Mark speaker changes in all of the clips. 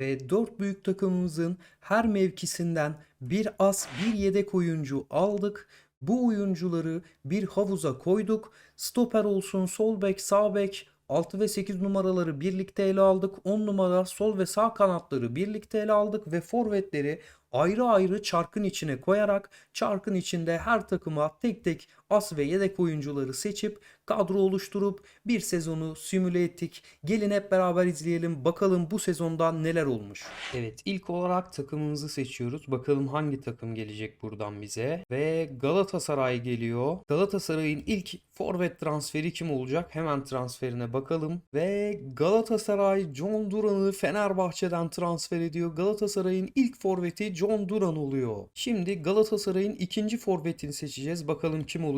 Speaker 1: Ve dört büyük takımımızın her mevkisinden bir as bir yedek oyuncu aldık. Bu oyuncuları bir havuza koyduk. Stoper olsun, sol bek, sağ bek, 6 ve 8 numaraları birlikte ele aldık. 10 numara sol ve sağ kanatları birlikte ele aldık ve forvetleri ayrı ayrı çarkın içine koyarak çarkın içinde her takıma tek tek as ve yedek oyuncuları seçip kadro oluşturup bir sezonu simüle ettik. Gelin hep beraber izleyelim bakalım bu sezonda neler olmuş. Evet ilk olarak takımımızı seçiyoruz. Bakalım hangi takım gelecek buradan bize. Ve Galatasaray geliyor. Galatasaray'ın ilk forvet transferi kim olacak? Hemen transferine bakalım. Ve Galatasaray John Duran'ı Fenerbahçe'den transfer ediyor. Galatasaray'ın ilk forveti John Duran oluyor. Şimdi Galatasaray'ın ikinci forvetini seçeceğiz. Bakalım kim olacak?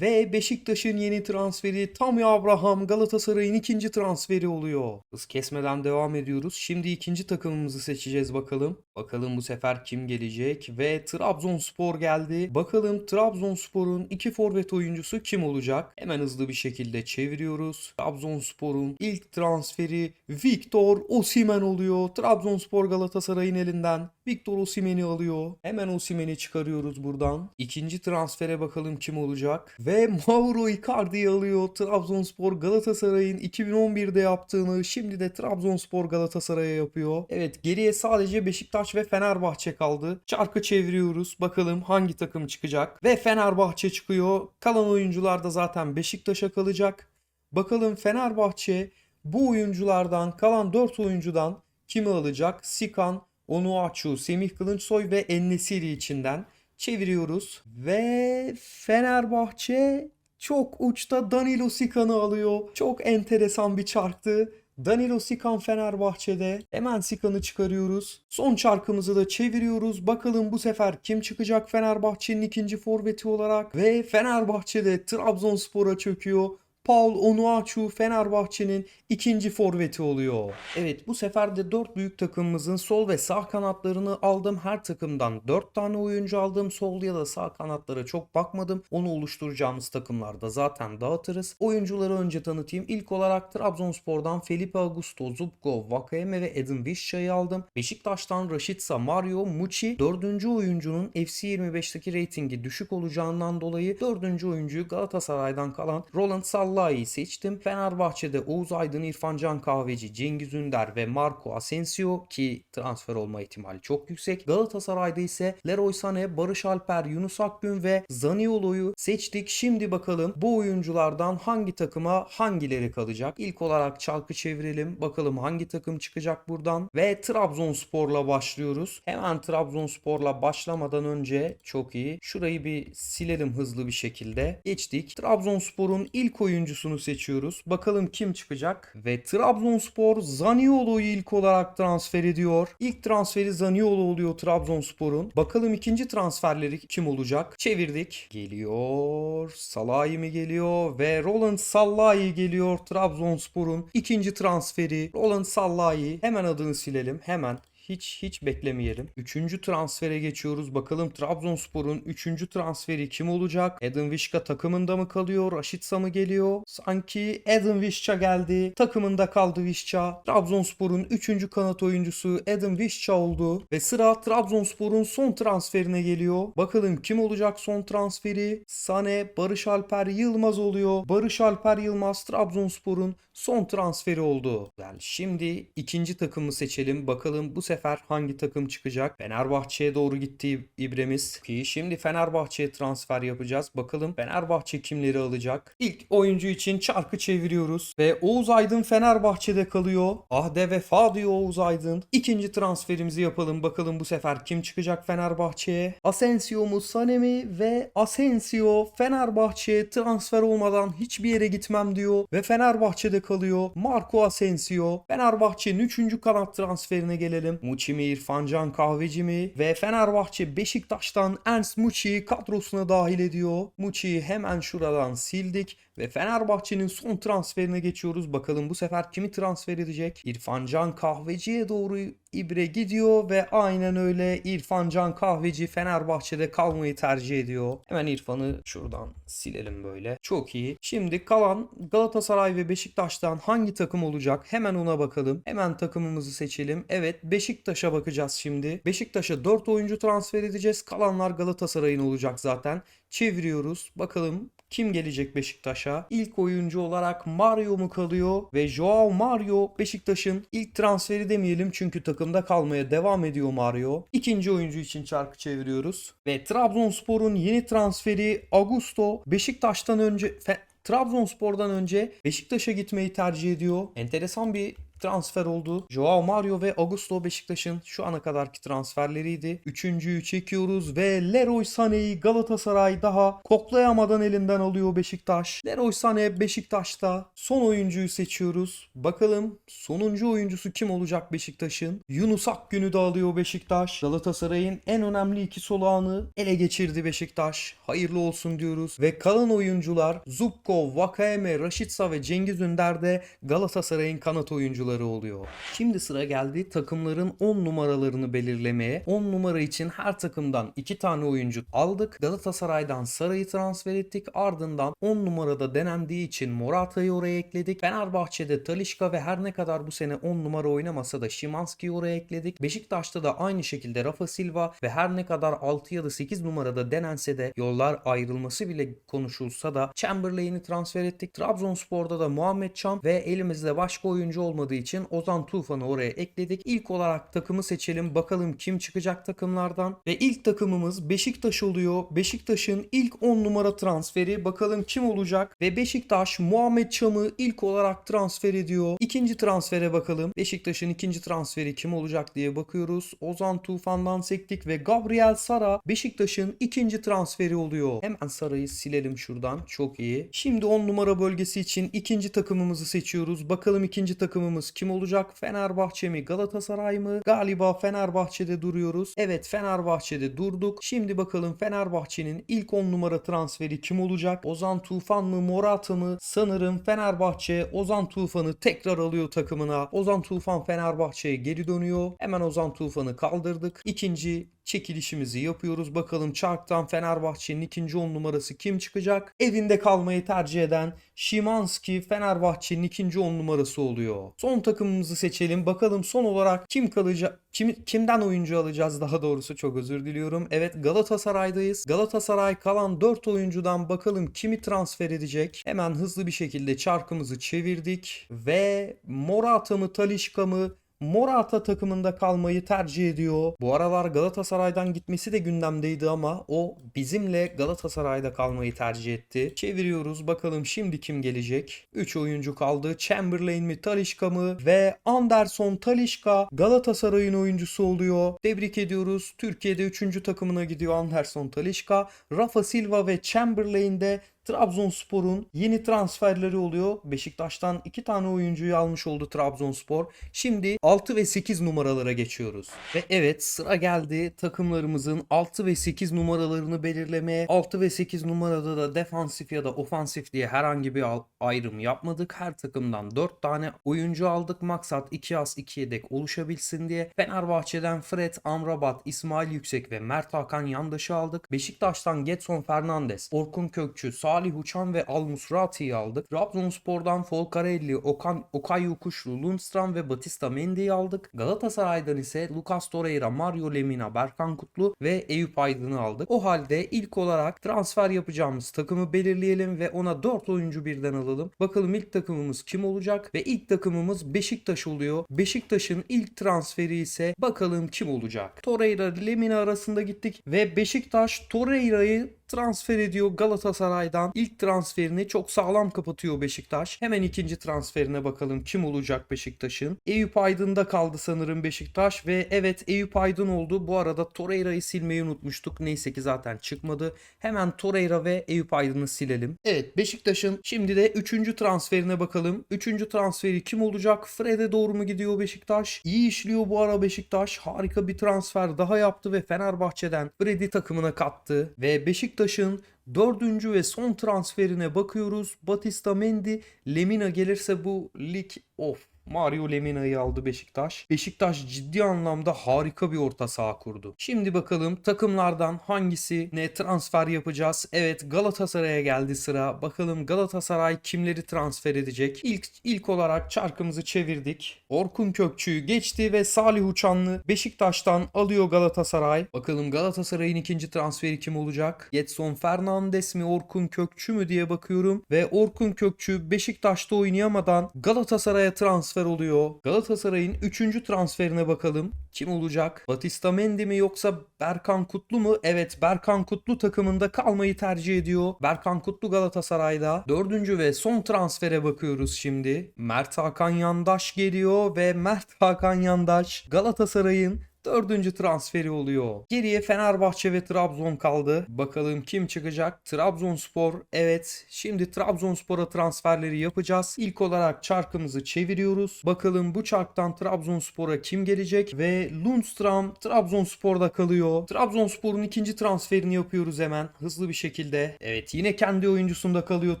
Speaker 1: Ve Beşiktaş'ın yeni transferi Tammy Abraham Galatasaray'ın ikinci transferi oluyor. Hız kesmeden devam ediyoruz. Şimdi ikinci takımımızı seçeceğiz bakalım. Bakalım bu sefer kim gelecek? Ve Trabzonspor geldi. Bakalım Trabzonspor'un iki forvet oyuncusu kim olacak? Hemen hızlı bir şekilde çeviriyoruz. Trabzonspor'un ilk transferi Victor Osimhen oluyor. Trabzonspor Galatasaray'ın elinden Victor Osimhen'i alıyor. Hemen Osimhen'i çıkarıyoruz buradan. İkinci transfere bakalım kim olacak? Ve Mauro Icardi'yi alıyor. Trabzonspor Galatasaray'ın 2011'de yaptığını şimdi de Trabzonspor Galatasaray'a yapıyor. Evet geriye sadece Beşiktaş ve Fenerbahçe kaldı. Çarkı çeviriyoruz. Bakalım hangi takım çıkacak? Ve Fenerbahçe çıkıyor. Kalan oyuncular da zaten Beşiktaş'a kalacak. Bakalım Fenerbahçe bu oyunculardan kalan 4 oyuncudan kimi alacak? Sikan, Onuachu, Semih Kılınçsoy ve Ennesiri içinden çeviriyoruz. Ve Fenerbahçe çok uçta Danilo Sikan'ı alıyor. Çok enteresan bir çarktı. Danilo Sikan Fenerbahçe'de. Hemen Sikan'ı çıkarıyoruz. Son çarkımızı da çeviriyoruz. Bakalım bu sefer kim çıkacak Fenerbahçe'nin ikinci forveti olarak. Ve Fenerbahçe'de Trabzonspor'a çöküyor. Paul Onuachu Fenerbahçe'nin ikinci forveti oluyor. Evet bu sefer de 4 büyük takımımızın sol ve sağ kanatlarını aldım. Her takımdan 4 tane oyuncu aldım. Sol ya da sağ kanatlara çok bakmadım. Onu oluşturacağımız takımlarda zaten dağıtırız. Oyuncuları önce tanıtayım. İlk olarak Trabzonspor'dan Felipe Augusto, Zubko, Vakayeme ve Edin Vişça'yı aldım. Beşiktaş'tan Rashica, Mario, Muçi. Dördüncü oyuncunun FC25'teki reytingi düşük olacağından dolayı dördüncü oyuncuyu Galatasaray'dan kalan Roland Sallai'yi seçtim. Fenerbahçe'de Oğuz Aydın, İrfan Can Kahveci, Cengiz Ünder ve Marco Asensio ki transfer olma ihtimali çok yüksek. Galatasaray'da ise Leroy Sané, Barış Alper, Yunus Akgün ve Zaniolo'yu seçtik. Şimdi bakalım bu oyunculardan hangi takıma hangileri kalacak? İlk olarak çarkı çevirelim. Bakalım hangi takım çıkacak buradan? Ve Trabzonspor'la başlıyoruz. Hemen Trabzonspor'la başlamadan önce çok iyi. Şurayı bir silelim hızlı bir şekilde. Geçtik. Trabzonspor'un ilk oyuncusunu seçiyoruz. Bakalım kim çıkacak? Ve Trabzonspor Zaniolo'yu ilk olarak transfer ediyor. İlk transferi Zaniolo oluyor Trabzonspor'un. Bakalım ikinci transferleri kim olacak? Çevirdik. Geliyor. Salahi mi geliyor? Ve Roland Sallahi geliyor Trabzonspor'un ikinci transferi. Roland Sallahi. Hemen adını silelim. Hemen. Hiç hiç beklemeyelim. Üçüncü transfere geçiyoruz. Bakalım Trabzonspor'un üçüncü transferi kim olacak? Edin Vişka takımında mı kalıyor? Raşitsa mı geliyor? Sanki Edin Vişça geldi. Takımında kaldı Vişça. Trabzonspor'un üçüncü kanat oyuncusu Edin Vişça oldu. Ve sıra Trabzonspor'un son transferine geliyor. Bakalım kim olacak son transferi? Sane, Barış Alper Yılmaz oluyor. Barış Alper Yılmaz Trabzonspor'un son transferi oldu. Yani şimdi ikinci takımı seçelim. Bakalım bu sefer hangi takım çıkacak? Fenerbahçe'ye doğru gitti İbremiz. Ki şimdi Fenerbahçe'ye transfer yapacağız. Bakalım Fenerbahçe kimleri alacak? İlk oyuncu için çarkı çeviriyoruz. Ve Oğuz Aydın Fenerbahçe'de kalıyor. Ahde vefa diyor Oğuz Aydın. İkinci transferimizi yapalım. Bakalım bu sefer kim çıkacak Fenerbahçe'ye? Asensio mu Sané mi? Ve Asensio Fenerbahçe'ye transfer olmadan hiçbir yere gitmem diyor. Ve Fenerbahçe'de kalıyor. Marco Asensio. Fenerbahçe'nin 3. kanat transferine gelelim. Muçi mi İrfan Can Kahveci mi? Ve Fenerbahçe Beşiktaş'tan Ernst Muçi'yi kadrosuna dahil ediyor. Muçi'yi hemen şuradan sildik. Ve Fenerbahçe'nin son transferine geçiyoruz. Bakalım bu sefer kimi transfer edecek? İrfan Can Kahveci'ye doğru İbre gidiyor ve aynen öyle İrfan Can Kahveci Fenerbahçe'de kalmayı tercih ediyor. Hemen İrfan'ı şuradan silelim böyle. Çok iyi. Şimdi kalan Galatasaray ve Beşiktaş'tan hangi takım olacak? Hemen ona bakalım. Hemen takımımızı seçelim. Evet Beşiktaş'a bakacağız şimdi. Beşiktaş'a 4 oyuncu transfer edeceğiz. Kalanlar Galatasaray'ın olacak zaten. Çeviriyoruz. Bakalım kim gelecek Beşiktaş'a? İlk oyuncu olarak Mario mu kalıyor? Ve Joao Mario Beşiktaş'ın ilk transferi demeyelim çünkü takımda kalmaya devam ediyor Mario. İkinci oyuncu için çarkı çeviriyoruz. Ve Trabzonspor'un yeni transferi Augusto Beşiktaş'tan önce Fe- Trabzonspor'dan önce Beşiktaş'a gitmeyi tercih ediyor. Enteresan bir transfer oldu. Joao Mario ve Augusto Beşiktaş'ın şu ana kadarki transferleriydi. Üçüncüyü çekiyoruz ve Leroy Sané'yi Galatasaray daha koklayamadan elinden alıyor Beşiktaş. Leroy Sané Beşiktaş'ta son oyuncuyu seçiyoruz. Bakalım sonuncu oyuncusu kim olacak Beşiktaş'ın? Yunus Akgün'ü de alıyor Beşiktaş. Galatasaray'ın en önemli iki solağını ele geçirdi Beşiktaş. Hayırlı olsun diyoruz. Ve kalan oyuncular Zubkov, Vakayeme, Raşitsa ve Cengiz Ünder de Galatasaray'ın kanat oyuncuları oluyor. Şimdi sıra geldi takımların 10 numaralarını belirlemeye. 10 numara için her takımdan 2 tane oyuncu aldık. Galatasaray'dan Saray'ı transfer ettik. Ardından 10 numarada denendiği için Morata'yı oraya ekledik. Fenerbahçe'de Talişka ve her ne kadar bu sene 10 numara oynamasa da Şimanski'yi oraya ekledik. Beşiktaş'ta da aynı şekilde Rafa Silva ve her ne kadar 6 ya da 8 numarada denense de yollar ayrılması bile konuşulsa da Chamberlain'i transfer ettik. Trabzonspor'da da Muhammed Çam ve elimizde başka oyuncu olmadığı için Ozan Tufan'ı oraya ekledik. İlk olarak takımı seçelim. Bakalım kim çıkacak takımlardan. Ve ilk takımımız Beşiktaş oluyor. Beşiktaş'ın ilk 10 numara transferi. Bakalım kim olacak? Ve Beşiktaş Muhammed Çam'ı ilk olarak transfer ediyor. İkinci transfere bakalım. Beşiktaş'ın ikinci transferi kim olacak diye bakıyoruz. Ozan Tufan'dan sektik ve Gabriel Sara Beşiktaş'ın ikinci transferi oluyor. Hemen Sara'yı silelim şuradan. Çok iyi. Şimdi 10 numara bölgesi için ikinci takımımızı seçiyoruz. Bakalım ikinci takımımız kim olacak? Fenerbahçe mi? Galatasaray mı? Galiba Fenerbahçe'de duruyoruz. Evet Fenerbahçe'de durduk. Şimdi bakalım Fenerbahçe'nin ilk 10 numara transferi kim olacak? Ozan Tufan mı? Morata mı? Sanırım Fenerbahçe Ozan Tufan'ı tekrar alıyor takımına. Ozan Tufan Fenerbahçe'ye geri dönüyor. Hemen Ozan Tufan'ı kaldırdık. İkinci çekilişimizi yapıyoruz. Bakalım çarktan Fenerbahçe'nin ikinci 10 numarası kim çıkacak? Evinde kalmayı tercih eden Şimanski Fenerbahçe'nin ikinci 10 numarası oluyor. Son takımımızı seçelim. Bakalım son olarak kim kalacak? Kim, kimden oyuncu alacağız daha doğrusu çok özür diliyorum. Evet Galatasaray'dayız. Galatasaray kalan 4 oyuncudan bakalım kimi transfer edecek. Hemen hızlı bir şekilde çarkımızı çevirdik ve Morata mı Talişka mı Morata takımında kalmayı tercih ediyor. Bu aralar Galatasaray'dan gitmesi de gündemdeydi ama o bizimle Galatasaray'da kalmayı tercih etti. Çeviriyoruz bakalım şimdi kim gelecek? 3 oyuncu kaldı. Chamberlain mi Talişka mı? Ve Anderson Talişka Galatasaray'ın oyuncusu oluyor. Tebrik ediyoruz. Türkiye'de 3. takımına gidiyor Anderson Talişka. Rafa Silva ve Chamberlain de Trabzonspor'un yeni transferleri oluyor. Beşiktaş'tan iki tane oyuncuyu almış oldu Trabzonspor. Şimdi 6 ve 8 numaralara geçiyoruz. Ve evet sıra geldi takımlarımızın 6 ve 8 numaralarını belirlemeye. 6 ve 8 numarada da defansif ya da ofansif diye herhangi bir ayrım yapmadık. Her takımdan 4 tane oyuncu aldık. Maksat 2 as 2 yedek oluşabilsin diye. Fenerbahçe'den Fred, Amrabat, İsmail Yüksek ve Mert Hakan Yandaş'ı aldık. Beşiktaş'tan Getson Fernandes, Orkun Kökçü, Salih Uçan ve Al Musrati'yi aldık. Trabzonspor'dan Folcarelli, Okan, Okay Kuşlu, Lundstram ve Batista Mendy'yi aldık. Galatasaray'dan ise Lucas Torreira, Mario Lemina, Berkan Kutlu ve Eyüp Aydın'ı aldık. O halde ilk olarak transfer yapacağımız takımı belirleyelim ve ona 4 oyuncu birden alalım. Bakalım ilk takımımız kim olacak? Ve ilk takımımız Beşiktaş oluyor. Beşiktaş'ın ilk transferi ise bakalım kim olacak? Torreira Lemina arasında gittik ve Beşiktaş Torreira'yı transfer ediyor Galatasaray'dan. İlk transferini çok sağlam kapatıyor Beşiktaş. Hemen ikinci transferine bakalım kim olacak Beşiktaş'ın. Eyüp Aydın'da kaldı sanırım Beşiktaş ve evet Eyüp Aydın oldu. Bu arada Torreira'yı silmeyi unutmuştuk. Neyse ki zaten çıkmadı. Hemen Torreira ve Eyüp Aydın'ı silelim. Evet Beşiktaş'ın şimdi de üçüncü transferine bakalım. Üçüncü transferi kim olacak? Fred'e doğru mu gidiyor Beşiktaş? İyi işliyor bu ara Beşiktaş. Harika bir transfer daha yaptı ve Fenerbahçe'den Fred'i takımına kattı. Ve Beşiktaş'ın dördüncü ve son transferine bakıyoruz. Batista Mendy, Lemina gelirse bu lig of Mario Lemina'yı aldı Beşiktaş. Beşiktaş ciddi anlamda harika bir orta saha kurdu. Şimdi bakalım takımlardan hangisine transfer yapacağız? Evet Galatasaray'a geldi sıra. Bakalım Galatasaray kimleri transfer edecek? İlk ilk olarak çarkımızı çevirdik. Orkun Kökçü'yü geçti ve Salih Uçanlı Beşiktaş'tan alıyor Galatasaray. Bakalım Galatasaray'ın ikinci transferi kim olacak? Getson Fernandes mi Orkun Kökçü mü diye bakıyorum ve Orkun Kökçü Beşiktaş'ta oynayamadan Galatasaray'a transfer oluyor. Galatasaray'ın üçüncü transferine bakalım. Kim olacak? Batista Mendy mi yoksa Berkan Kutlu mu? Evet Berkan Kutlu takımında kalmayı tercih ediyor. Berkan Kutlu Galatasaray'da. Dördüncü ve son transfere bakıyoruz şimdi. Mert Hakan Yandaş geliyor ve Mert Hakan Yandaş Galatasaray'ın Dördüncü transferi oluyor. Geriye Fenerbahçe ve Trabzon kaldı. Bakalım kim çıkacak? Trabzonspor. Evet. Şimdi Trabzonspor'a transferleri yapacağız. İlk olarak çarkımızı çeviriyoruz. Bakalım bu çarktan Trabzonspor'a kim gelecek? Ve Lundstram Trabzonspor'da kalıyor. Trabzonspor'un ikinci transferini yapıyoruz hemen. Hızlı bir şekilde. Evet yine kendi oyuncusunda kalıyor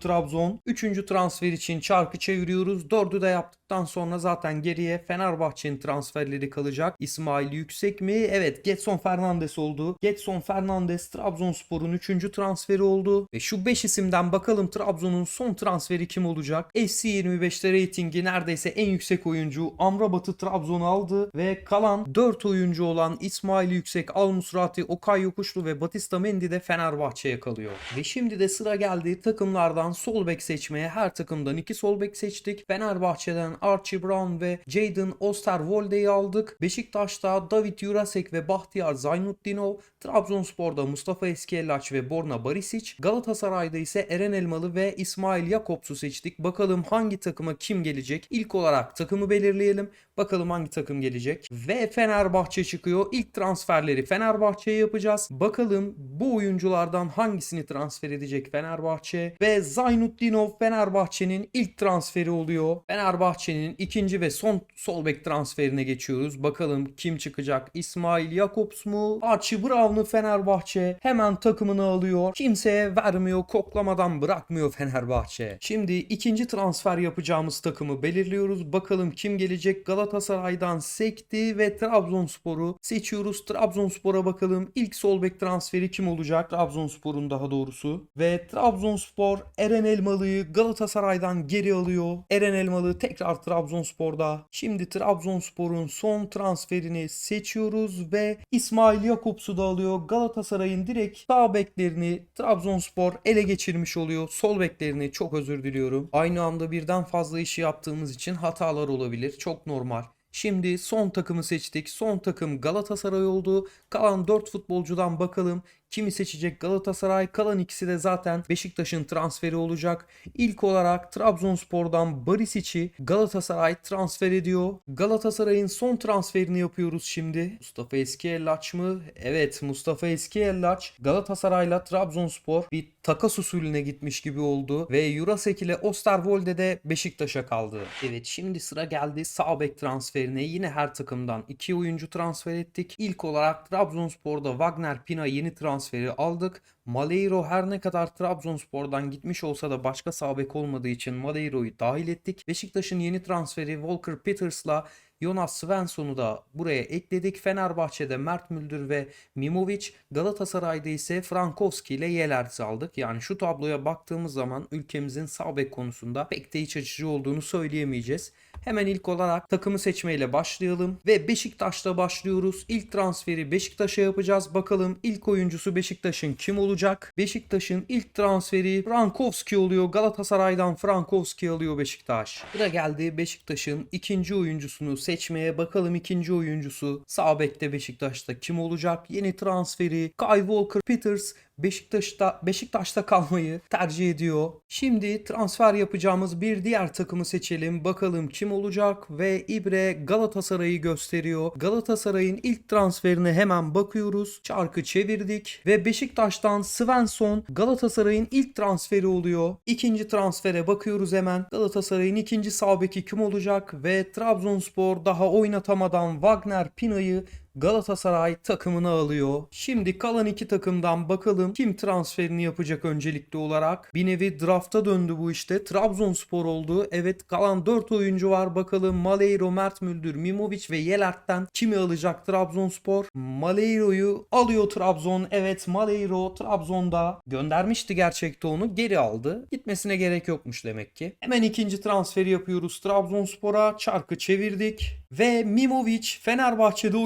Speaker 1: Trabzon. Üçüncü transfer için çarkı çeviriyoruz. Dördü de yaptıktan sonra zaten geriye Fenerbahçe'nin transferleri kalacak. İsmail Yüksek mi? Evet Getson Fernandes oldu. Getson Fernandes Trabzonspor'un 3. transferi oldu. Ve şu 5 isimden bakalım Trabzon'un son transferi kim olacak? FC25'te reytingi neredeyse en yüksek oyuncu Amrabat'ı Trabzon'a aldı ve kalan 4 oyuncu olan İsmail Yüksek, Al Musrati, Okay Yokuşlu ve Batista Mendy de Fenerbahçe'ye kalıyor. Ve şimdi de sıra geldi takımlardan sol bek seçmeye. Her takımdan 2 sol bek seçtik. Fenerbahçe'den Archie Brown ve Jadon Osterwolde'yi aldık. Beşiktaş'ta David Jurasek ve Bahtiyar Zaynutdinov, Trabzonspor'da Mustafa Eskiyellaç ve Borna Barisic, Galatasaray'da ise Eren Elmalı ve İsmail Jakobs'u seçtik. Bakalım hangi takıma kim gelecek? İlk olarak takımı belirleyelim. Bakalım hangi takım gelecek. Ve Fenerbahçe çıkıyor. İlk transferleri Fenerbahçe'ye yapacağız. Bakalım bu oyunculardan hangisini transfer edecek Fenerbahçe. Ve Zaynutdinov Fenerbahçe'nin ilk transferi oluyor. Fenerbahçe'nin ikinci ve son sol bek transferine geçiyoruz. Bakalım kim çıkacak? İsmail Jakobs mu? Archie Brown'u Fenerbahçe hemen takımını alıyor. Kimseye vermiyor, koklamadan bırakmıyor Fenerbahçe. Şimdi ikinci transfer yapacağımız takımı belirliyoruz. Bakalım kim gelecek? Galatasaray'dan sekti ve Trabzonspor'u seçiyoruz. Trabzonspor'a bakalım. İlk sol bek transferi kim olacak? Trabzonspor'un daha doğrusu. Ve Trabzonspor Eren Elmalı'yı Galatasaray'dan geri alıyor. Eren Elmalı tekrar Trabzonspor'da. Şimdi Trabzonspor'un son transferini seçiyoruz ve İsmail Jakobs'u da alıyor. Galatasaray'ın direkt sağ beklerini Trabzonspor ele geçirmiş oluyor. Sol beklerini çok özür diliyorum. Aynı anda birden fazla işi yaptığımız için hatalar olabilir. Çok normal. Şimdi son takımı seçtik. Son takım Galatasaray oldu. Kalan 4 futbolcudan bakalım. Kimi seçecek Galatasaray? Kalan ikisi de zaten Beşiktaş'ın transferi olacak. İlk olarak Trabzonspor'dan Barisic'i Galatasaray transfer ediyor. Galatasaray'ın son transferini yapıyoruz şimdi. Mustafa Eskiyellaç mı? Evet Mustafa Eskiyellaç Galatasaray'la Trabzonspor bir takas usulüne gitmiş gibi oldu. Ve Jurasek ile Osterwolde de Beşiktaş'a kaldı. Evet şimdi sıra geldi sağ bek transferine. Yine her takımdan iki oyuncu transfer ettik. İlk olarak Trabzonspor'da Wagner Pina yeni transferi aldık. Maleiro her ne kadar Trabzonspor'dan gitmiş olsa da başka sağ olmadığı için Maleiro'yu dahil ettik. Beşiktaş'ın yeni transferi Walker Peters'la Jonas Svensson'u da buraya ekledik. Fenerbahçe'de Mert Müldür ve Mimovic, Galatasaray'da ise Frankowski ile Yelert'i aldık. Yani şu tabloya baktığımız zaman ülkemizin sağ bek konusunda pek de iç açıcı olduğunu söyleyemeyeceğiz. Hemen ilk olarak takımı seçmeyle başlayalım ve Beşiktaş'ta başlıyoruz. İlk transferi Beşiktaş'a yapacağız. Bakalım ilk oyuncusu Beşiktaş'ın kim olacak? Beşiktaş'ın ilk transferi Frankowski oluyor. Galatasaray'dan Frankowski alıyor Beşiktaş. Sıra geldi Beşiktaş'ın ikinci oyuncusunu seçmeye. Bakalım ikinci oyuncusu sağ Beşiktaş'ta kim olacak? Yeni transferi Kyle Walker Peters Beşiktaş'ta Beşiktaş'ta kalmayı tercih ediyor. Şimdi transfer yapacağımız bir diğer takımı seçelim. Bakalım kim olacak ve İbre Galatasaray'ı gösteriyor. Galatasaray'ın ilk transferine hemen bakıyoruz. Çarkı çevirdik ve Beşiktaş'tan Svensson Galatasaray'ın ilk transferi oluyor. İkinci transfere bakıyoruz hemen. Galatasaray'ın ikinci sağ beki kim olacak ve Trabzonspor daha oynatamadan Wagner Pina'yı Galatasaray takımını alıyor. Şimdi kalan iki takımdan bakalım kim transferini yapacak öncelikli olarak. Bir nevi drafta döndü bu işte. Trabzonspor oldu. Evet kalan 4 oyuncu var. Bakalım Maleiro, Mert Müldür, Mimovic ve Yelert'ten kimi alacak Trabzonspor? Maleiro'yu alıyor Trabzon. Evet Maleiro Trabzon'da göndermişti gerçekte onu. Geri aldı. Gitmesine gerek yokmuş demek ki. Hemen ikinci transferi yapıyoruz Trabzonspor'a. Çarkı çevirdik. Ve Mimovic Fenerbahçe'de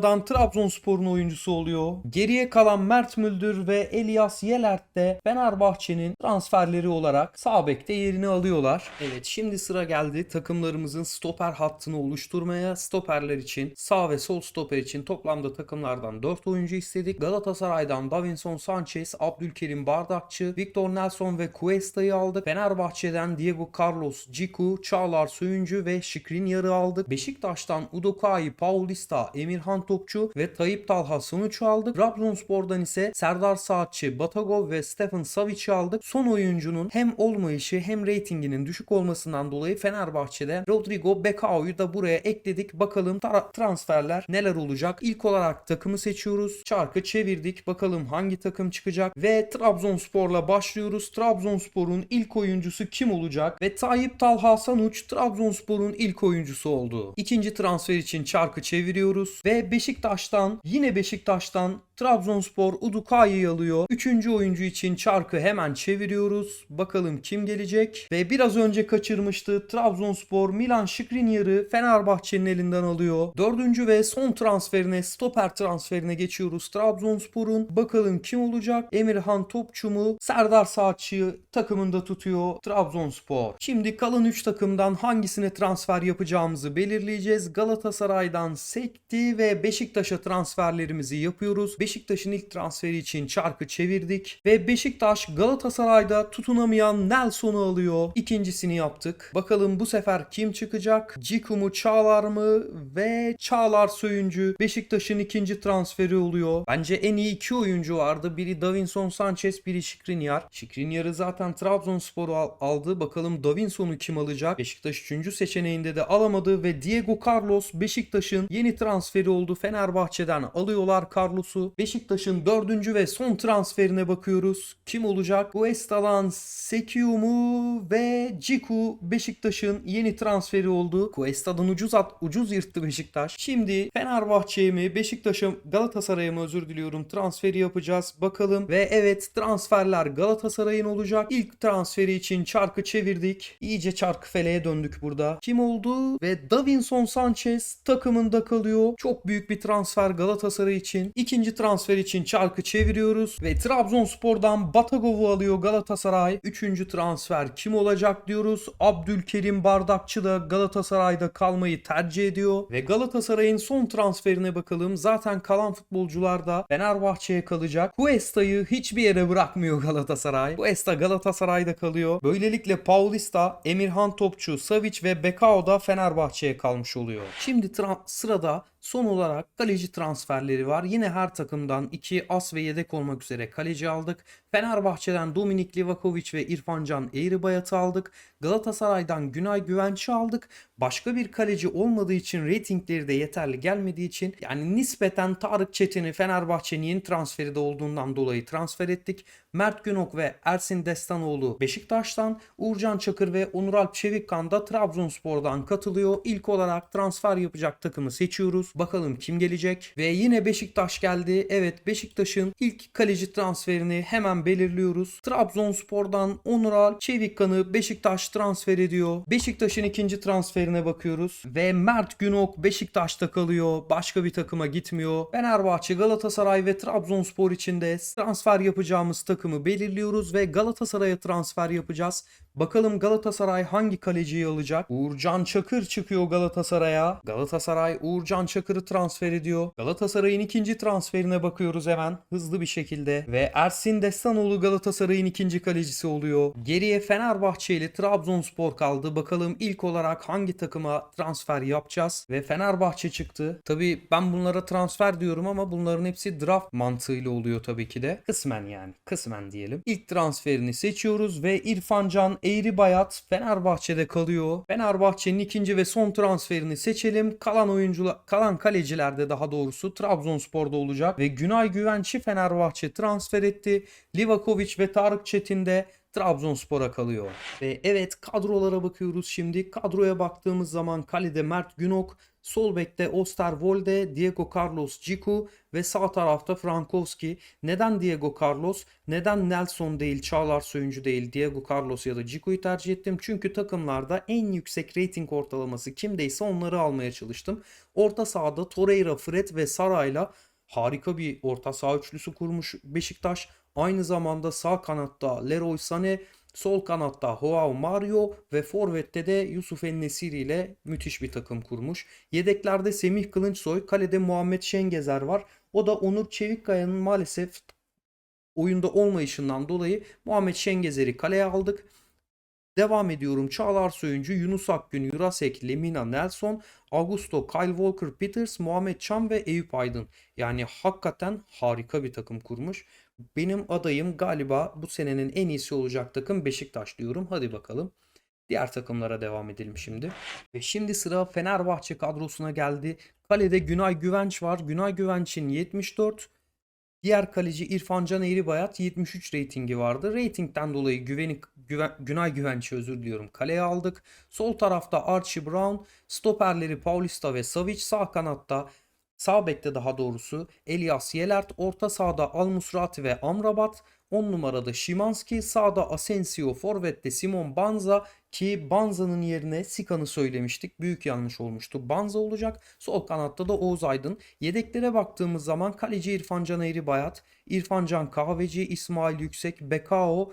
Speaker 1: oynayamadan Trabzonspor'un oyuncusu oluyor. Geriye kalan Mert Müldür ve Elias Yelert de Fenerbahçe'nin transferleri olarak sağ bekte yerini alıyorlar. Evet şimdi sıra geldi takımlarımızın stoper hattını oluşturmaya. Stoperler için sağ ve sol stoper için toplamda takımlardan 4 oyuncu istedik. Galatasaray'dan Davinson Sanchez, Abdülkerim Bardakçı, Victor Nelson ve Cuesta'yı aldık. Fenerbahçe'den Diego Carlos, Ciku, Çağlar Söyüncü ve Şikrinyar'ı aldık. Beşiktaş'tan Udokai, Paulista, Emirhan Topçu ve Tayyip Talha Sonuç'u aldık. Trabzonspor'dan ise Serdar Saatçi, Batagov ve Stefan Savic'i aldık. Son oyuncunun hem olmayışı hem reytinginin düşük olmasından dolayı Fenerbahçe'de Rodrigo Becao'yu da buraya ekledik. Bakalım tra- transferler neler olacak? İlk olarak takımı seçiyoruz. Çarkı çevirdik. Bakalım hangi takım çıkacak? Ve Trabzonspor'la başlıyoruz. Trabzonspor'un ilk oyuncusu kim olacak? Ve Tayyip Talha Sanuç Trabzonspor'un ilk oyuncusu oldu. İkinci transfer için çarkı çeviriyoruz. Ve Beşiktaş'tan yine Beşiktaş'tan Trabzonspor Udukay'ı alıyor. Üçüncü oyuncu için çarkı hemen çeviriyoruz. Bakalım kim gelecek? Ve biraz önce kaçırmıştı. Trabzonspor Milan Skriniar'ı Fenerbahçe'nin elinden alıyor. Dördüncü ve son transferine stoper transferine geçiyoruz Trabzonspor'un. Bakalım kim olacak? Emirhan Topçu mu? Serdar Saatçı'yı takımında tutuyor Trabzonspor. Şimdi kalan 3 takımdan hangisine transfer yapacağımızı belirleyeceğiz. Galatasaray'dan sekti ve Beşiktaş'a transferlerimizi yapıyoruz. Beşiktaş'ın ilk transferi için çarkı çevirdik ve Beşiktaş Galatasaray'da tutunamayan Nelson'u alıyor. İkincisini yaptık. Bakalım bu sefer kim çıkacak? Ciku mu Çağlar mı? Ve Çağlar Söyüncü Beşiktaş'ın ikinci transferi oluyor. Bence en iyi iki oyuncu vardı. Biri Davinson Sanchez, biri Şikrinyar. Şikrinyar'ı zaten Trabzonspor al- aldı. Bakalım Davinson'u kim alacak? Beşiktaş 3. seçeneğinde de alamadı ve Diego Carlos Beşiktaş'ın yeni transferi oldu. Fenerbahçe'den alıyorlar Carlos'u. Beşiktaş'ın dördüncü ve son transferine bakıyoruz. Kim olacak? Cuesta'dan Sekiu mu ve Ciku Beşiktaş'ın yeni transferi oldu. Cuesta'dan ucuz at, ucuz yırttı Beşiktaş. Şimdi Fenerbahçe'ye mi Beşiktaş'a Galatasaray'a mı özür diliyorum transferi yapacağız. Bakalım ve evet transferler Galatasaray'ın olacak. İlk transferi için çarkı çevirdik. İyice çarkı feleğe döndük burada. Kim oldu? Ve Davinson Sanchez takımında kalıyor. Çok büyük bir transfer Galatasaray için. İkinci transfer için çarkı çeviriyoruz ve Trabzonspor'dan Batagov'u alıyor Galatasaray. Üçüncü transfer kim olacak diyoruz. Abdülkerim Bardakçı da Galatasaray'da kalmayı tercih ediyor ve Galatasaray'ın son transferine bakalım. Zaten kalan futbolcular da Fenerbahçe'ye kalacak. Cuesta'yı hiçbir yere bırakmıyor Galatasaray. Cuesta Galatasaray'da kalıyor. Böylelikle Paulista, Emirhan Topçu, Savic ve Bekao da Fenerbahçe'ye kalmış oluyor. Şimdi sırada Son olarak kaleci transferleri var. Yine her takımdan 2 as ve yedek olmak üzere kaleci aldık. Fenerbahçe'den Dominik Livakovic ve İrfancan Eğribayat'ı aldık. Galatasaray'dan Günay Güvenç'i aldık. Başka bir kaleci olmadığı için reytingleri de yeterli gelmediği için yani nispeten Tarık Çetin'i Fenerbahçe'nin yeni transferi de olduğundan dolayı transfer ettik. Mert Günok ve Ersin Destanoğlu Beşiktaş'tan, Uğurcan Çakır ve Onur Alp Çevikkan da Trabzonspor'dan katılıyor. İlk olarak transfer yapacak takımı seçiyoruz. Bakalım kim gelecek? Ve yine Beşiktaş geldi. Evet Beşiktaş'ın ilk kaleci transferini hemen belirliyoruz. Trabzonspor'dan Onur Alp Çevikkan'ı Beşiktaş transfer ediyor. Beşiktaş'ın ikinci transferine bakıyoruz. Ve Mert Günok Beşiktaş'ta kalıyor. Başka bir takıma gitmiyor. Fenerbahçe, Galatasaray ve Trabzonspor için de transfer yapacağımız takımı belirliyoruz ve Galatasaray'a transfer yapacağız. Bakalım Galatasaray hangi kaleciyi alacak? Uğurcan Çakır çıkıyor Galatasaray'a. Galatasaray Uğurcan Çakır'ı transfer ediyor. Galatasaray'ın ikinci transferine bakıyoruz hemen hızlı bir şekilde. Ve Ersin Destanoğlu Galatasaray'ın ikinci kalecisi oluyor. Geriye Fenerbahçe ile Trabzonspor kaldı. Bakalım ilk olarak hangi takıma transfer yapacağız ve Fenerbahçe çıktı. Tabii ben bunlara transfer diyorum ama bunların hepsi draft mantığıyla oluyor tabii ki de. Kısmen yani. Kısmen diyelim. İlk transferini seçiyoruz ve İrfan Can Eğribayat Fenerbahçe'de kalıyor. Fenerbahçe'nin ikinci ve son transferini seçelim. Kalan oyuncular, kalan kalecilerde daha doğrusu Trabzonspor'da olacak ve Günay Güvenç'i Fenerbahçe transfer etti. Livakovic ve Tarık Çetin de Trabzonspor'a kalıyor. Ve evet kadrolara bakıyoruz şimdi. Kadroya baktığımız zaman kalede Mert Günok, sol bekte Osterwolde, Diego Carlos Ciku ve sağ tarafta Frankowski. Neden Diego Carlos? Neden Nelson değil, Çağlar Söyüncü değil, Diego Carlos ya da Ciku'yu tercih ettim? Çünkü takımlarda en yüksek rating ortalaması kimdeyse onları almaya çalıştım. Orta sahada Torreira, Fred ve Saray'la harika bir orta saha üçlüsü kurmuş Beşiktaş. Aynı zamanda sağ kanatta Leroy Sané, sol kanatta Joao Mario ve forvette de Yusuf Ennesiri ile müthiş bir takım kurmuş. Yedeklerde Semih Kılınçsoy, kalede Muhammed Şengezer var. O da Onur Çevikkaya'nın maalesef oyunda olmayışından dolayı Muhammed Şengezer'i kaleye aldık. Devam ediyorum. Çağlar Söyüncü, Yunus Akgün, Jurasek, Lemina Nelson, Augusto, Kyle Walker, Peters, Muhammed Çam ve Eyüp Aydın. Yani hakikaten harika bir takım kurmuş. Benim adayım galiba bu senenin en iyisi olacak takım Beşiktaş diyorum. Hadi bakalım. Diğer takımlara devam edelim şimdi. Ve şimdi sıra Fenerbahçe kadrosuna geldi. Kalede Günay Güvenç var. Günay Güvenç'in 74, Diğer kaleci İrfan Can Eğribayat 73 reytingi vardı. Reytingden dolayı güveni, güven, Günay Güvenç'i özür diliyorum kaleye aldık. Sol tarafta Archie Brown, stoperleri Paulista ve Savic, sağ kanatta sağ bekte daha doğrusu Elias Yelert, orta sahada Al Musrati ve Amrabat, 10 numarada Şimanski, sağda Asensio, forvette Simon Banza ki Banza'nın yerine Sikan'ı söylemiştik. Büyük yanlış olmuştu. Banza olacak. Sol kanatta da Oğuz Aydın. Yedeklere baktığımız zaman kaleci İrfan Can Eğribayat, İrfan Can Kahveci, İsmail Yüksek, Bekao,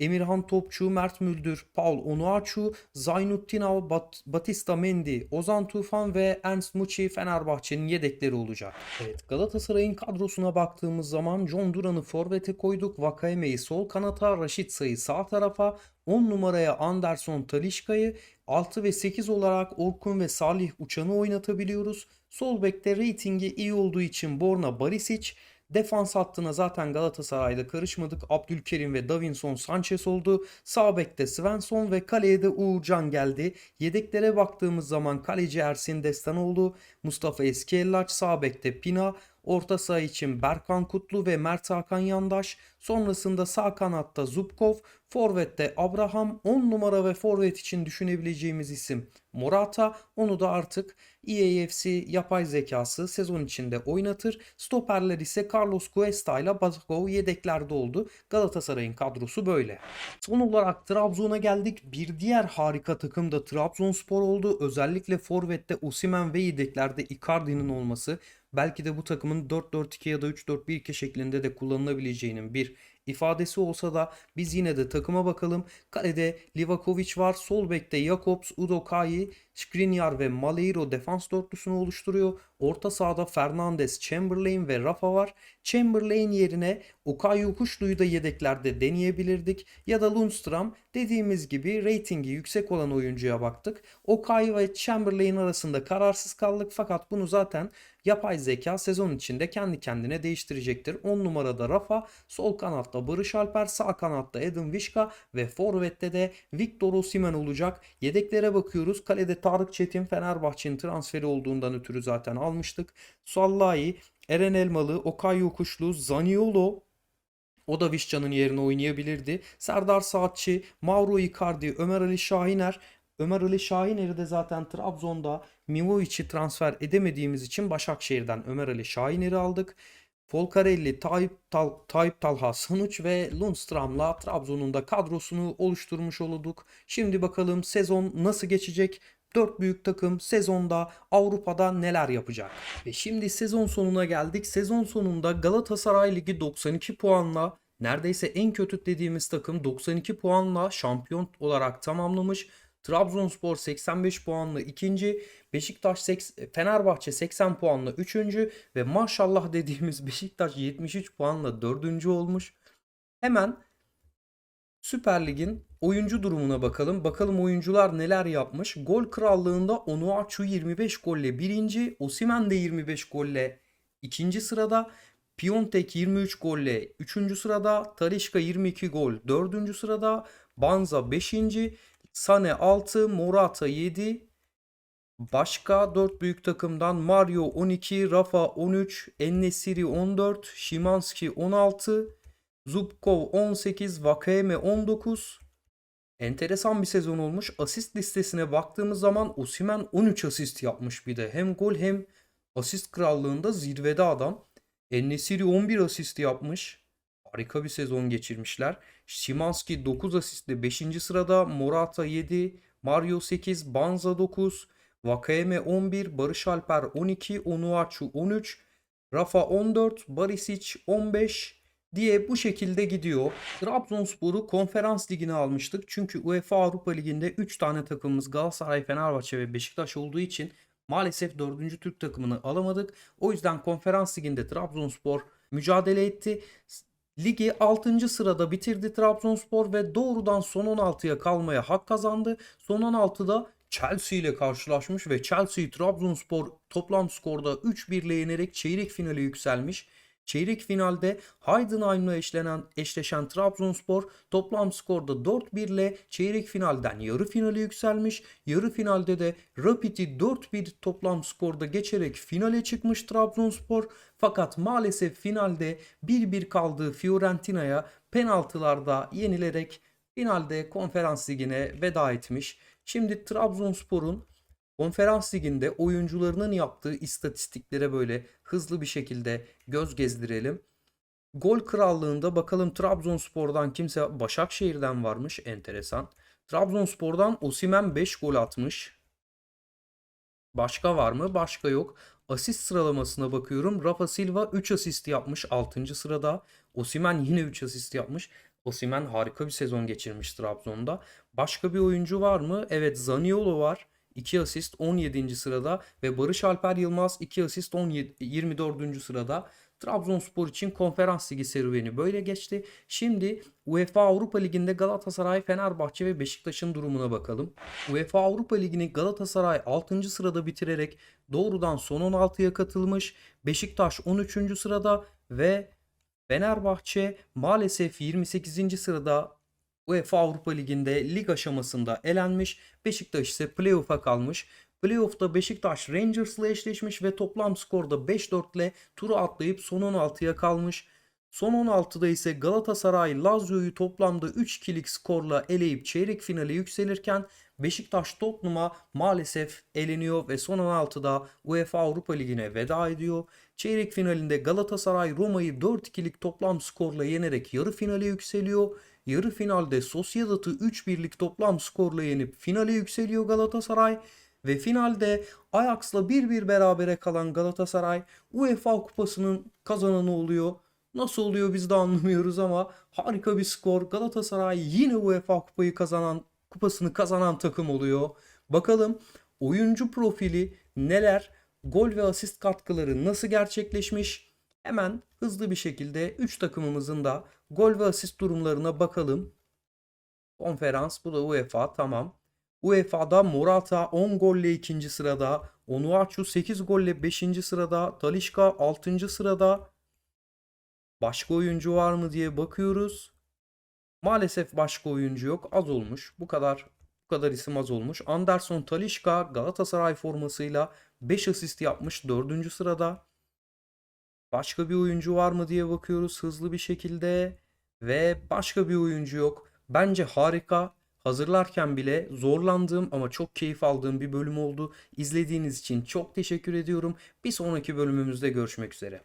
Speaker 1: Emirhan Topçu, Mert Müldür, Paul Onuachu, Zaynuttin Av, Bat Batista Mendy, Ozan Tufan ve Ernst Muçi Fenerbahçe'nin yedekleri olacak. Evet Galatasaray'ın kadrosuna baktığımız zaman John Duran'ı forvete koyduk. Vakayeme'yi sol kanata, Raşit Say'ı sağ tarafa, 10 numaraya Anderson Talişka'yı, 6 ve 8 olarak Orkun ve Salih Uçan'ı oynatabiliyoruz. Sol bekte reytingi iyi olduğu için Borna Barisic, Defans hattına zaten Galatasaray'da karışmadık. Abdülkerim ve Davinson Sanchez oldu. Sağ bekte Svensson ve kaleye de Uğurcan geldi. Yedeklere baktığımız zaman kaleci Ersin Destanoğlu, Mustafa Eskiyellaç, sağ bekte Pina, Orta saha için Berkan Kutlu ve Mert Hakan Yandaş. Sonrasında sağ kanatta Zubkov. Forvet'te Abraham. 10 numara ve forvet için düşünebileceğimiz isim Morata. Onu da artık EAFC yapay zekası sezon içinde oynatır. Stoperler ise Carlos Cuesta ile Batagov yedeklerde oldu. Galatasaray'ın kadrosu böyle. Son olarak Trabzon'a geldik. Bir diğer harika takım da Trabzonspor oldu. Özellikle forvette Osimhen ve yedeklerde Icardi'nin olması belki de bu takımın 4-4-2 ya da 3-4-1-2 şeklinde de kullanılabileceğinin bir ifadesi olsa da biz yine de takıma bakalım. Kalede Livakovic var. Sol bekte Jakobs, Udokai, Skriniar ve Maleiro defans dörtlüsünü oluşturuyor. Orta sahada Fernandes, Chamberlain ve Rafa var. Chamberlain yerine Okay Yokuşlu'yu da yedeklerde deneyebilirdik. Ya da Lundstram dediğimiz gibi reytingi yüksek olan oyuncuya baktık. Okay ve Chamberlain arasında kararsız kaldık fakat bunu zaten yapay zeka sezon içinde kendi kendine değiştirecektir. 10 numarada Rafa, sol kanatta Barış Alper, sağ kanatta Edin Vişka ve forvette de Victor Osimhen olacak. Yedeklere bakıyoruz. Kalede Tarık Çetin Fenerbahçe'nin transferi olduğundan ötürü zaten almıştık. Sallai, Eren Elmalı, Okay Yokuşlu, Zaniolo, o da Vişcan'ın yerine oynayabilirdi. Serdar Saatçi, Mauro Icardi, Ömer Ali Şahiner. Ömer Ali Şahiner'i de zaten Trabzon'da Mimovic'i transfer edemediğimiz için Başakşehir'den Ömer Ali Şahiner'i aldık. Folcarelli, Tayyip, Tal, Tayyip Talha Sanuç ve Lundstram'la Trabzon'un da kadrosunu oluşturmuş olduk. Şimdi bakalım sezon nasıl geçecek? 4 büyük takım sezonda Avrupa'da neler yapacak? Ve şimdi sezon sonuna geldik. Sezon sonunda Galatasaray Ligi 92 puanla neredeyse en kötü dediğimiz takım 92 puanla şampiyon olarak tamamlamış. Trabzonspor 85 puanla ikinci, Beşiktaş 80, Fenerbahçe 80 puanla üçüncü ve maşallah dediğimiz Beşiktaş 73 puanla dördüncü olmuş. Hemen Süper Lig'in oyuncu durumuna bakalım. Bakalım oyuncular neler yapmış. Gol krallığında Onuachu 25 golle birinci, Osimhen de 25 golle ikinci sırada. Piontek 23 golle 3. sırada, Talisca 22 gol 4. sırada, Banza 5. Sane 6, Morata 7, Başka 4 büyük takımdan Mario 12, Rafa 13, Ennesiri 14, Şimanski 16, Zubkov 18, Vakeme 19. Enteresan bir sezon olmuş. Asist listesine baktığımız zaman Osimhen 13 asist yapmış bir de. Hem gol hem asist krallığında zirvede adam. Ennesiri 11 asist yapmış. Harika bir sezon geçirmişler. Şimanski 9 asistle 5. sırada. Morata 7, Mario 8, Banza 9, Vakeme 11, Barış Alper 12, Onuachu 13, Rafa 14, Barisic 15 diye bu şekilde gidiyor. Trabzonspor'u konferans ligine almıştık. Çünkü UEFA Avrupa Ligi'nde 3 tane takımımız Galatasaray, Fenerbahçe ve Beşiktaş olduğu için maalesef 4. Türk takımını alamadık. O yüzden konferans liginde Trabzonspor mücadele etti. Ligi 6. sırada bitirdi Trabzonspor ve doğrudan son 16'ya kalmaya hak kazandı. Son 16'da Chelsea ile karşılaşmış ve Chelsea Trabzonspor toplam skorda 3-1 ile yenerek çeyrek finale yükselmiş. Çeyrek finalde Heidenheim'la eşlenen, eşleşen Trabzonspor toplam skorda 4-1 ile çeyrek finalden yarı finale yükselmiş. Yarı finalde de Rapid'i 4-1 toplam skorda geçerek finale çıkmış Trabzonspor. Fakat maalesef finalde 1-1 kaldığı Fiorentina'ya penaltılarda yenilerek finalde konferans ligine veda etmiş. Şimdi Trabzonspor'un Konferans liginde oyuncularının yaptığı istatistiklere böyle hızlı bir şekilde göz gezdirelim. Gol krallığında bakalım Trabzonspor'dan kimse Başakşehir'den varmış enteresan. Trabzonspor'dan Osimhen 5 gol atmış. Başka var mı? Başka yok. Asist sıralamasına bakıyorum. Rafa Silva 3 asist yapmış 6. sırada. Osimhen yine 3 asist yapmış. Osimhen harika bir sezon geçirmiş Trabzon'da. Başka bir oyuncu var mı? Evet Zaniolo var. 2 asist 17. sırada ve Barış Alper Yılmaz 2 asist 17, 24. sırada. Trabzonspor için konferans ligi serüveni böyle geçti. Şimdi UEFA Avrupa Ligi'nde Galatasaray, Fenerbahçe ve Beşiktaş'ın durumuna bakalım. UEFA Avrupa Ligi'ni Galatasaray 6. sırada bitirerek doğrudan son 16'ya katılmış. Beşiktaş 13. sırada ve Fenerbahçe maalesef 28. sırada UEFA Avrupa Ligi'nde lig aşamasında elenmiş. Beşiktaş ise playoff'a kalmış. Playoff'ta Beşiktaş Rangers'la eşleşmiş ve toplam skorda 5-4 ile turu atlayıp son 16'ya kalmış. Son 16'da ise Galatasaray Lazio'yu toplamda 3-2'lik skorla eleyip çeyrek finale yükselirken Beşiktaş Tottenham'a maalesef eleniyor ve son 16'da UEFA Avrupa Ligi'ne veda ediyor. Çeyrek finalinde Galatasaray Roma'yı 4-2'lik toplam skorla yenerek yarı finale yükseliyor. Yarı finalde Sociedad'ı 3-1'lik toplam skorla yenip finale yükseliyor Galatasaray. Ve finalde Ajax'la 1-1 berabere kalan Galatasaray UEFA Kupası'nın kazananı oluyor. Nasıl oluyor biz de anlamıyoruz ama harika bir skor. Galatasaray yine UEFA Kupayı kazanan, kupasını kazanan takım oluyor. Bakalım oyuncu profili neler, gol ve asist katkıları nasıl gerçekleşmiş? Hemen hızlı bir şekilde 3 takımımızın da gol ve asist durumlarına bakalım. Konferans bu da UEFA tamam. UEFA'da Morata 10 golle 2. sırada, Onuachu 8 golle 5. sırada, Talisca 6. sırada. Başka oyuncu var mı diye bakıyoruz. Maalesef başka oyuncu yok. Az olmuş. Bu kadar bu kadar isim az olmuş. Anderson Talisca Galatasaray formasıyla 5 asist yapmış 4. sırada. Başka bir oyuncu var mı diye bakıyoruz hızlı bir şekilde ve başka bir oyuncu yok. Bence harika. Hazırlarken bile zorlandığım ama çok keyif aldığım bir bölüm oldu. İzlediğiniz için çok teşekkür ediyorum. Bir sonraki bölümümüzde görüşmek üzere.